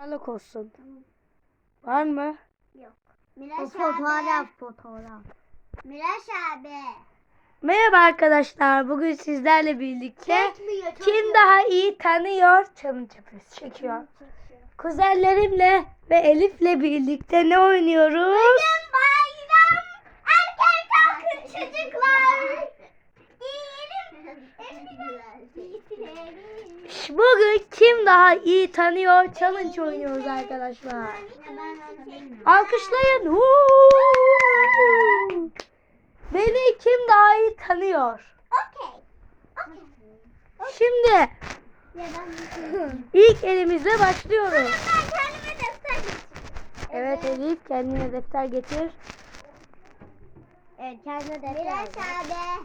Sağlık olsun. Var mı? Yok. O Miraç abi. fotoğraf fotoğraf. Miraç abi. Merhaba arkadaşlar. Bugün sizlerle birlikte Çekmiyor. kim daha iyi tanıyor challenge yapıyoruz. Çekiyor. Kuzenlerimle ve Elif'le birlikte ne oynuyoruz? Bugün bayram. Bugün kim daha iyi tanıyor challenge oynuyoruz arkadaşlar. Alkışlayın. Huu! Beni kim daha iyi tanıyor? Şimdi Ya ben ilk elimizle başlıyoruz. Defter. Evet Elif kendine defter getir. Evet kendine de Miraç abi.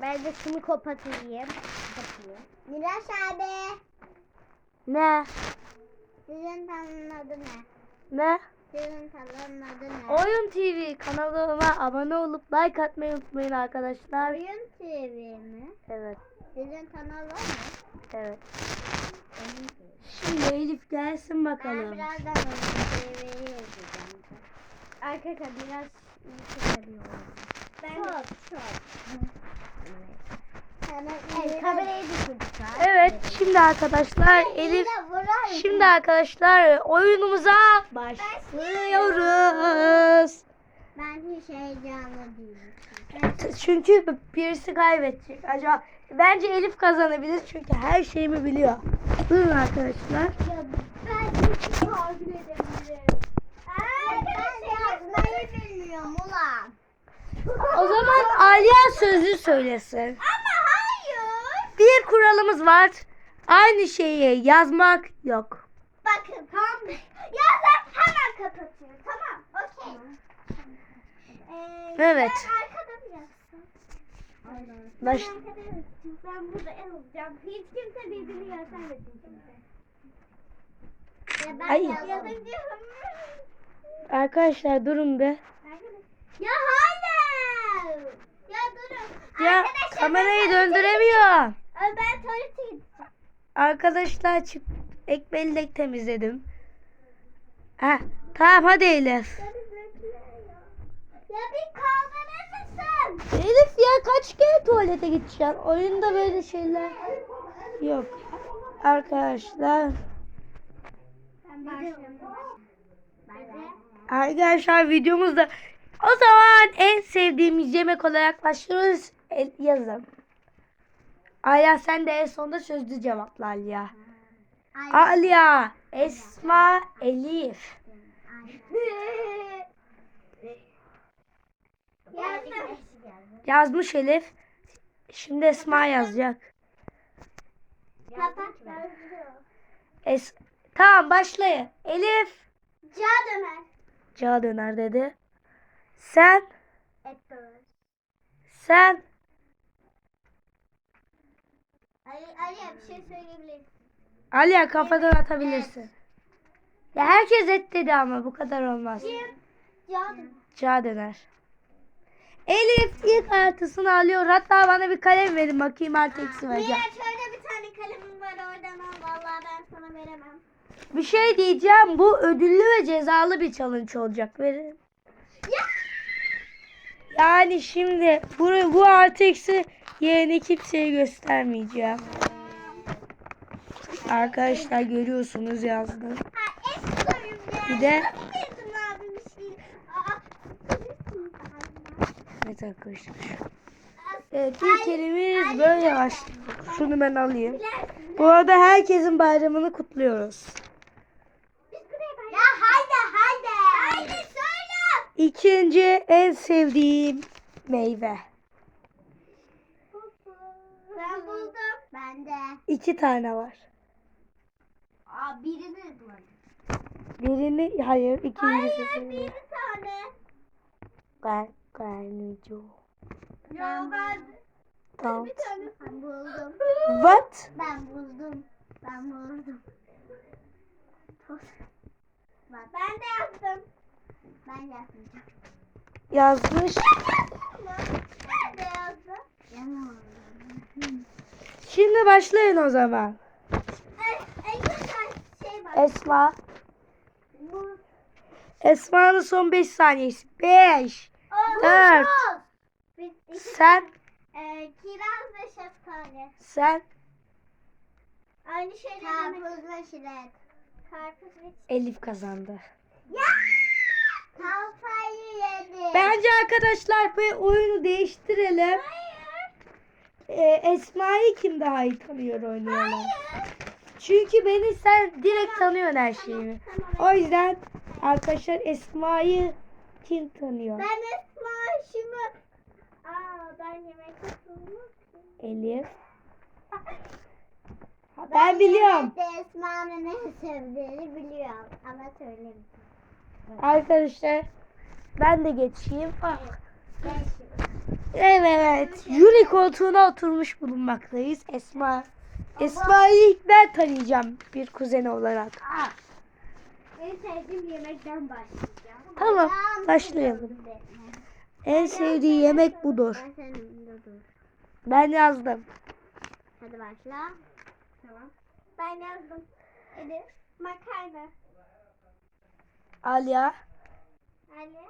Ben de şunu kapatayım. Kapatayım. Miraç abi. Ne? Sizin kanalın adı ne? Ne? Sizin kanalın adı ne? Oyun TV kanalıma abone olup like atmayı unutmayın arkadaşlar. Oyun TV mi? Evet. Sizin kanal var mı? Evet. Şimdi Elif gelsin Ben bakalım. birazdan Oyun TV'yi izleyeceğim. Arkadaşlar biraz iyi seviyorum. Ben çok çok. Evet, kamerayı düşürdük. Evet şimdi arkadaşlar Elif şimdi arkadaşlar oyunumuza başlıyoruz. Ben hiç heyecanlı değilim. Çünkü birisi kaybedecek. Acaba bence Elif kazanabilir çünkü her şeyimi biliyor. Durun arkadaşlar. Ben hiç tahmin edebilirim. Arkadaşlar yazmayı bilmiyorum ulan. O zaman Aliya sözlü söylesin. Ama. Bir kuralımız var. Aynı şeyi yazmak yok. Bakın. Tamam. Yazar hemen kapatıyor. Tamam. Okey. Ee, Evet. Ben arkada mı yazsın? Baş... Ben burada el olacağım. Hiç kimse birbirini şimdi. Ya ben Ay. yazınca... Arkadaşlar durun be. Ya hayır. Ya durun. Ya Arkadaşlar, kamerayı döndüremiyor. Gideceğim. Ay, Ben tuvalete gideceğim. Arkadaşlar çık ekmeğini temizledim. Ha, tamam hadi Elif. Ya bir kaldırır mısın? Elif ya kaç kere tuvalete gideceksin? Oyunda böyle şeyler yok. Arkadaşlar. Arkadaşlar videomuzda o zaman en sevdiğimiz yemek olarak başlıyoruz. Yazın. Alya sen de en sonunda sözlü cevapla Alya. Alya, Esma, Elif. Yazdım. Yazmış Elif. Şimdi Esma yazacak. Es tamam başlayın. Elif. Ca döner. Cağa döner dedi. Sen, sen, Ali, Ali bir şey söyleyebilirsin. Alya kafadan atabilirsin. Ya herkes et dedi ama bu kadar olmaz. Kim? Ca döner. Elif ilk artısını alıyor. Hatta bana bir kalem verin bakayım artı eksi vereceğim. Şöyle bir tane kalemim var oradan al. Vallahi ben sana veremem. Bir şey diyeceğim. Bu ödüllü ve cezalı bir challenge olacak. Verin. Ya. Yani şimdi bu, bu artı eksi yerini kimseye göstermeyeceğim. Arkadaşlar görüyorsunuz yazdım. Bir de- şey? Evet arkadaşlar. Evet ilk elimiz böyle başlıyor. Şunu ben alayım. Bu arada herkesin bayramını kutluyoruz. Ya haydi haydi. Haydi söyle. İkinci en sevdiğim meyve. Ben buldum. Ben de. İki tane var. Aa birini buldum. Birini hayır ikincisi. Hayır bir tane. Ben Garnico. Ya ben Tamam. bir tane ben buldum. What? Ben buldum. Ben buldum. Bak. Ben de yaptım. Ben yapmayacağım. Yazmış. Ben de yazdım. Yalan. Şimdi başlayın o zaman. Şey. Esma. Esma'nın son 5 saniyesi. 5. Dört. Biz iki Sen. Ee, kiraz ve şeftali. Sen. Aynı şey demek? Karpuz ve şiret. Karpuz ve Elif kazandı. Ya! Kafayı yedi. Bence arkadaşlar bu oyunu değiştirelim. Hayır. Ee, Esma'yı kim daha iyi tanıyor oynayalım. Hayır. Çünkü beni sen direkt tanıyorsun her şeyimi. Tamam. O yüzden arkadaşlar Esma'yı kim tanıyor? Ben Esma şimdi... Aa ben yemek yapıyorum. Elif. Ben biliyorum. yemekte Esma'nın en sevdiğini biliyorum ama söyleyeyim. Arkadaşlar ben de geçeyim. Ah. Geç. Evet. Jüri koltuğuna oturmuş bulunmaktayız. Esma. Esma'yı ilk ben tanıyacağım bir kuzeni olarak. En sevdiğim yemekten başlayacağım. Tamam, başlayalım. En sevdiği yemek budur. Ben yazdım. Hadi başla. Tamam. Ben yazdım. Hadi. Makarna. Alya. Ali.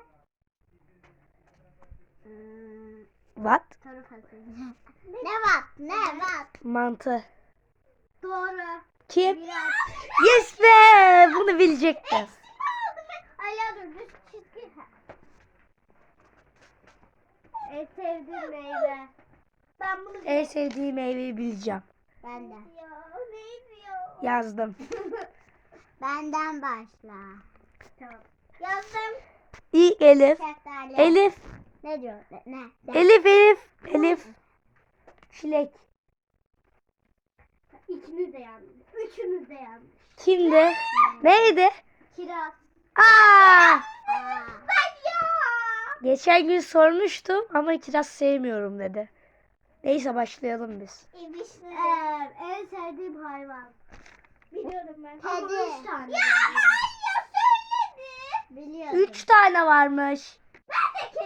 Hmm, What? fasulye. ne var? Ne var? Mantı. Doğru. Kim? Biraz. Yes be! Bunu bilecektim. Düz çizgi. En sevdiğim meyve. Ben bunu En sevdiği meyveyi bileceğim. Ben de. Yazdım. Benden başla. Tamam. Yazdım. İlk Elif. Şeftali. Elif. Ne diyor? Ne? ne? Elif Elif. Elif. Çilek. İkiniz de yanlış. Üçünüz de yanlış. Kimdi? Neydi? Kiraz. Aa! Ben ya. Geçen gün sormuştum ama kiraz sevmiyorum dedi. Neyse başlayalım biz. Ee, en sevdiğim hayvan. Biliyorum ben. Kedi. üç tane. Ya hayır söyledi. Biliyorum. Üç tane varmış.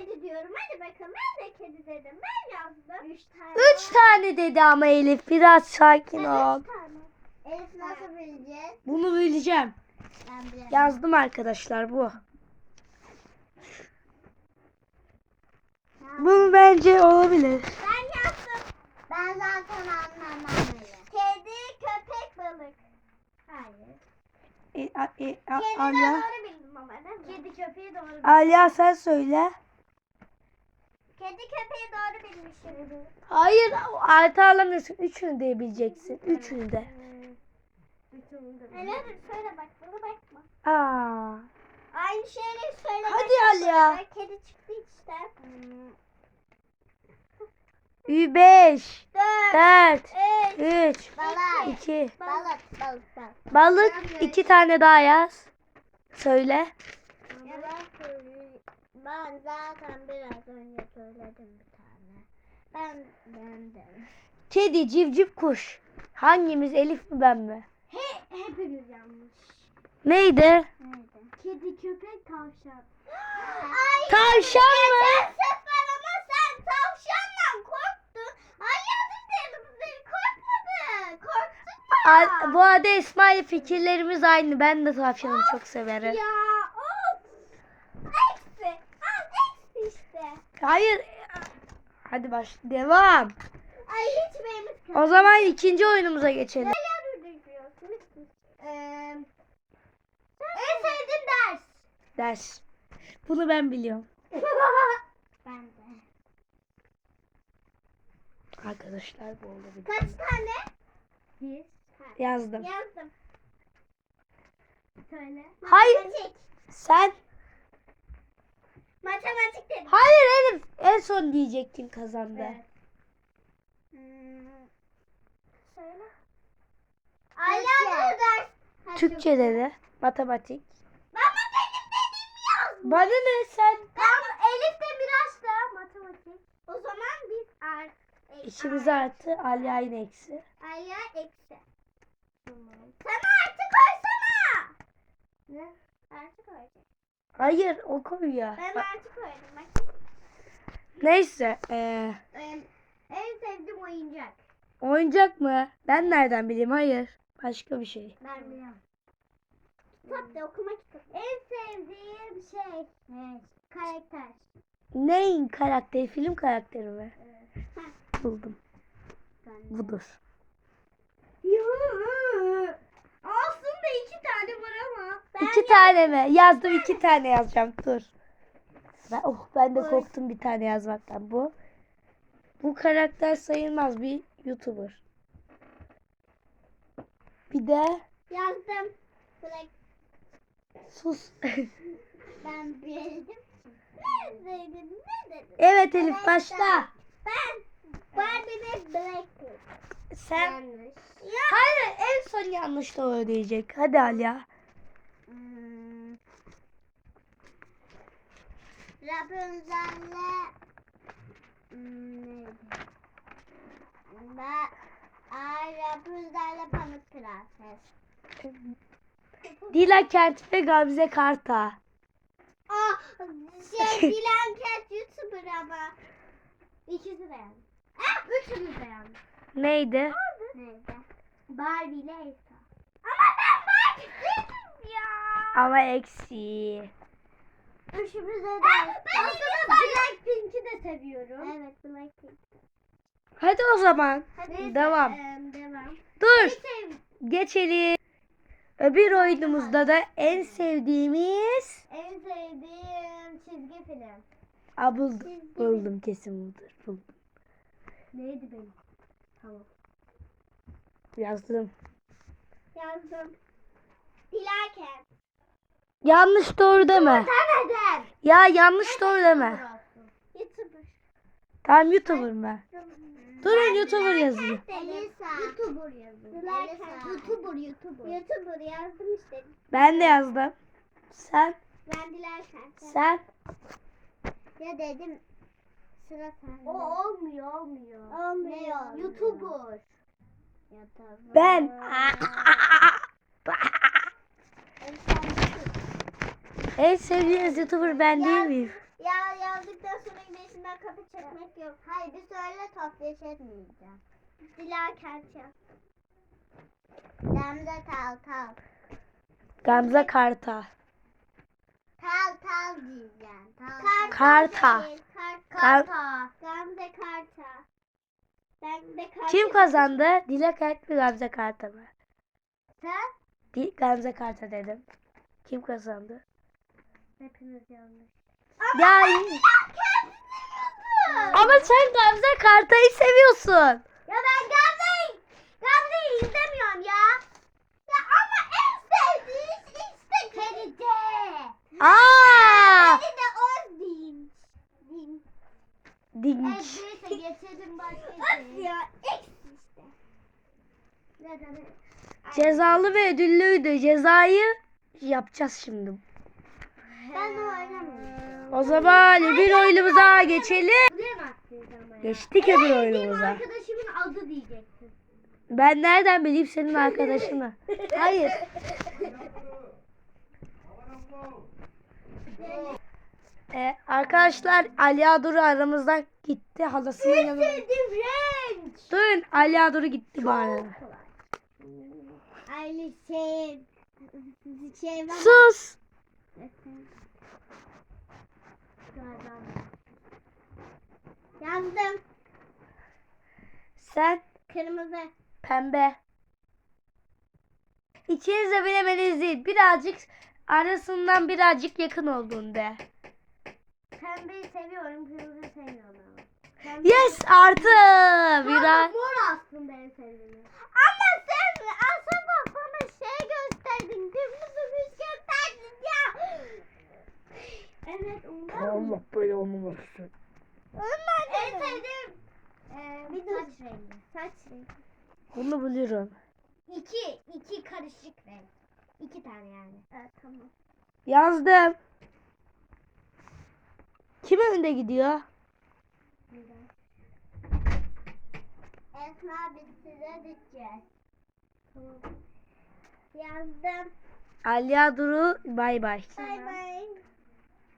Kedi diyorum. Hadi bakalım. Ben de kedi dedim. Ben yazdım. Üç tane. Üç tane dedi ama Elif. Biraz sakin ol. Üç tane. Elif nasıl bileceğiz? Bunu bileceğim. Ben. Yazdım arkadaşlar bu. Bu bence olabilir. Ben yazdım. Ben zaten anlamam. Kedi, köpek, balık. Hayır. E, a, e, a, Kedi Alya. doğru bildim ama değil mi? Kedi, köpeği doğru bildim. Alya sen söyle. Kedi, köpeği doğru bilmişim. Hayır artı alamıyorsun. Üçünü de bileceksin. Üçünü de. Hele dur söyle bak bana bakma. Aa. Aynı şeyleri söyle. Hadi Alya. Kedi çıktı işte. Ü beş. Dört. Üç. Balık. iki. Balık. Balık. Balık. Balık. iki tane daha yaz. Söyle. Ben zaten biraz önce söyledim bir tane. Ben ben de. Kedi, civciv, kuş. Hangimiz Elif mi ben mi? He, hepiniz yanlış. Neydi? Nerede? Kedi, köpek, tavşan. Ay, Tavşan mı? Sen sıfır ama sen tavşanla korktun. Ay yazık dedim seni korkmadı. Korktun ya. Al- Bu arada Esma ile fikirlerimiz aynı. Ben de tavşanı çok severim. Ya of. Eksi. Al eksi işte. Hayır. Hadi baş. Devam. Ay hiç benim O zaman ikinci oyunumuza geçelim. Ee, en sevdiğim ders. Ders. Bunu ben biliyorum. ben de. Arkadaşlar bu olabilir. Kaç tane? Bir. Yazdım. Yazdım. Söyle. Hayır. Matematik. Sen? Matematik dedim. Hayır son diyecek kim kazandı. Evet. Hmm. Söyle. Ders. Türkçe dedi. Matematik. Ben benim dediğimi yazdım. Bana ne sen? Tamam Elif de Miraç da matematik. O zaman biz art. e, İkimiz art- artı Alya yine eksi. Aya eksi. Sen artı koysana. Ne? Artı koyacak. Hayır o koyuyor. Ben artı koydum bak. Neyse. Ee, en sevdiğim oyuncak. oyuncak mı? Ben nereden bileyim? Hayır. Başka bir şey. Ben biliyorum. Kitap da okuma kitabı. En sevdiğim şey. Ne? Karakter. Neyin karakteri? Film karakteri mi? Buldum. Budur. Aslında iki tane var ama. iki tane mi? Yazdım iki tane yazacağım. Dur. Ben, oh, ben de korktum bir tane yazmaktan. Bu bu karakter sayılmaz bir YouTuber. Bir de Yazdım. Black. sus. Ben bildim. Ne dedin? Ne dedin? evet Elif başla. Ben Barbie Black. Sen Yanlış. Hayır en son yanlış doğru diyecek. Hadi Alya. Hmm. Rapunzel'le hmm? Ben Ay Rapunzel'le Pamuk Prenses. Dila Kent ve Gamze Karta. Aa şey Dilan Cat YouTuber ama. İkisi de yanlış. Ah üçümüz de yanlış. Neydi? Neydi? Barbie ile Elsa. Ama ben Barbie değilim ya. Ama eksi. Üçümüze de. Aslında Blackpink'i de seviyorum. Evet Blackpink. Hadi o zaman. Hadi Devam. devam. Dur. Geçelim. Öbür oyunumuzda da en sevdiğimiz En sevdiğim çizgi film. Aa, buldum. Buldum kesin budur. Buldum. Neydi benim? Tamam. Yazdım. Yazdım. Dilaken. Yanlış doğru deme. Demeden. Ya yanlış doğru deme. YouTuber. Tamam YouTuber ben. Durun YouTuber yazayım. Elisa. YouTuber yazdım. Elisa. YouTuber, YouTuber. YouTuber yazdım işte. Ben de yazdım. Sen? Ben dilerken. Sen? Ya dedim. Sıra sende. O olmuyor, olmuyor. Olmuyor. YouTuber. YouTuber. Ben. En sevdiğiniz YouTuber ben değil miyim? Ya yazdıktan sonra güneşinden kapı çekmek yok. Hayır bir söyle topyaş etmeyeceğim. Dila Kerçe. Gamze tal tal. Gamze Karta. Tal tal diyeceğim. Tal, Karta. değil, Kar- Kar- karta. Gamze Karta. Ben de. Kim kazandı? Dila Kent mi Gamze Karta mı? Sen? Di- Gamze Karta dedim. Kim kazandı? Hepiniz yanlış. Ya ama sen Gamze Karta'yı seviyorsun. Ya ben Gamze'yi Gamze'yi izlemiyorum ya. Ya ama en sevdiğim işte Feride. Aa! Feride Özdinç. Dinç. Dinç. Neyse geçelim başka şey. ya X işte. Cezalı ve ödüllüydü. Cezayı yapacağız şimdi. Ben oynamıyorum. O zaman öbür oyunumuza geçelim. Geçtik öbür oyunumuza. arkadaşımın adı diyeceksin. Ben nereden bileyim senin arkadaşını? Hayır. Ee, arkadaşlar Ali Aduru aramızdan gitti. Halasının yanına. Durun Ali Aduru gitti bari. Aile şey şey var. Sus. Yazdım. Sen Kırmızı. pembe. İkiniz de bilemeniz değil. Birazcık arasından birazcık yakın olduğun de. Pembeyi seviyorum, kırmızıyı sevmiyorum ama. Pembe- Yes artı. Biraz... Mor aslında en sevdiğim. Ama sen sabah bana şey gösterdin, kırmızı bir. Evet, ondan. böyle olmaması. Ondan en sevdiğim e, bir saç rengi. Saç rengi. Bunu biliyorum. İki, iki karışık renk. İki tane yani. Evet, tamam. Yazdım. Kim önde gidiyor? Esma biz size düşeceğiz. Tamam. Yazdım. Aliya Duru bay bay. Bay bay.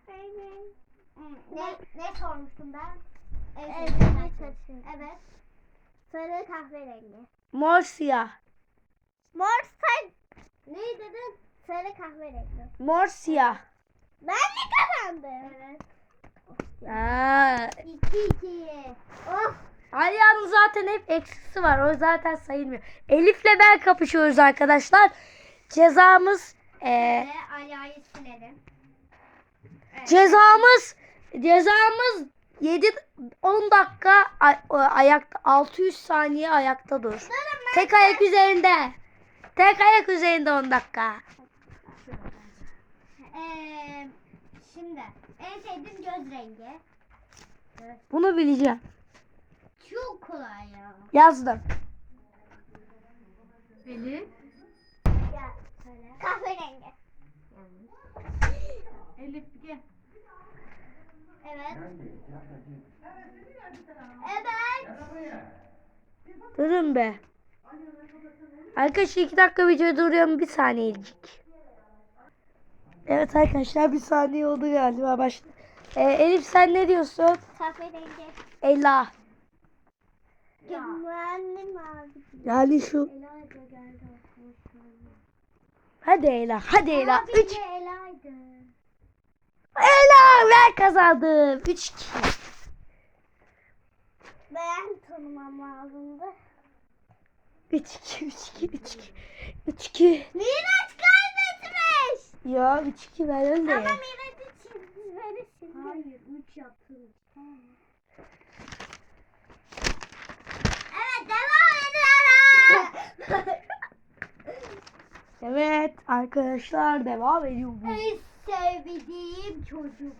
Bay bay. Ne, ne sormuştum ben? Evet. Evet. Sarı kahverengi. Mor siyah. Mor saç. Ne dedin? Sarı kahverengi. Mor siyah. Ben mi kazandım? Evet. Aa, 2-2. Of. Alya'nın zaten hep eksisi var. O zaten sayılmıyor. Elif'le ben kapışıyoruz arkadaşlar. Cezamız eee, Ve Alya'yı silelim. cezamız cezamız 7 10 dakika ay- ayakta 600 saniye ayakta dur. Tek ayak üzerinde. Tek ayak üzerinde 10 dakika. Ee, şimdi en sevdiğim göz rengi. Bunu bileceğim. Çok kolay ya. Yazdım. Elif. Ya. Kahverengi. Elif gel. Evet. Evet. Durun be. Arkadaşlar 2 dakika video duruyorum. Bir saniyecik. Evet arkadaşlar bir saniye oldu galiba başla. Ee, Elif sen ne diyorsun? Kahverengi. Ela. Mavi. Yani şu. Ela da geldi. Hadi Ela. Hadi Ela. Aa, 3. bir de Ela'ydı. Ela ben kazandım. 3 2. Ben tanımam lazımdı. 3 2 3 2 3 2. 3 2. Miraç kaybetmiş. Ya 3 2 ben öyle. Ama Miraç'ı çizgileri Hayır 3 yaptım. Evet devam ediyoruz. Evet arkadaşlar devam ediyoruz. en sevdiğim çocuk.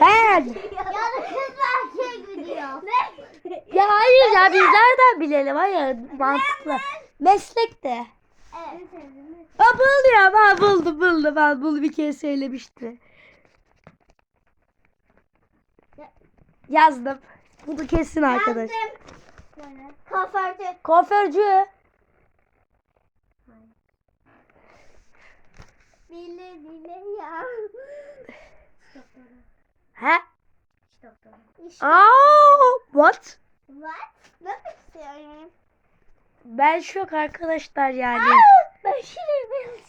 Ben. Ya da kız erkek mi diyor? Ne? Ya hayır ya biz nereden bilelim? Hayır mantıklı. Meslek de. Evet. Ben buldum ya ben buldum buldum ben bunu bir kere söylemişti. Yazdım. Bunu kesin arkadaş. Kaförcü. Kuaförcü. Bile bile ya. He? İş doktoru. İş Aa, what? What? Nasıl istiyorum? Ben şok arkadaşlar yani. Ben şirin